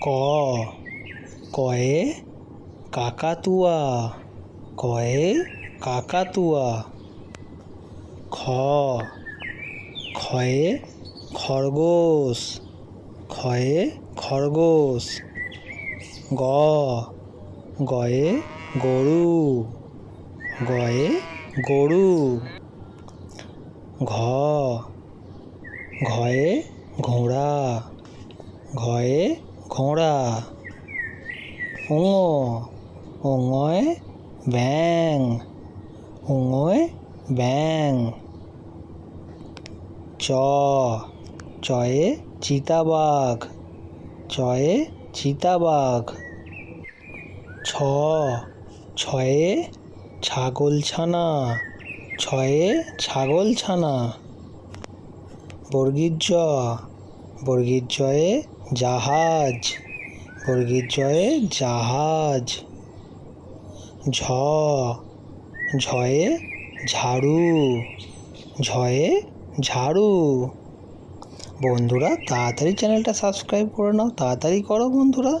ক, কয়ে কাকাতুয়া কয়ে কাকাতুয়া। খ খয়ে খরগোশ খয়ে খরগোশ। গ, গয়ে গরু গয়ে গরু। ঘ, ঘয়ে ঘোড়া, ঘয়ে ঘোড়া ঙ ঙয়ে ব্যাং ঙয়ে ব্যাং চ, চয়ে চিতাবাঘ চয়ে চিতাবাঘ। ছ, ছয়ে ছাগলছানা ছয়ে ছাগলছানা। বর্গীর জ বর্গীর জয়ে জাহাজ বর্গীর জয়ে জাহাজ। ঝ, ঝয়ে ঝাড়ু ঝয়ে ঝাড়ু। বন্ধুরা, তাড়াতাড়ি চ্যানেলটা সাবস্ক্রাইব করে নাও, তাড়াতাড়ি করো বন্ধুরা।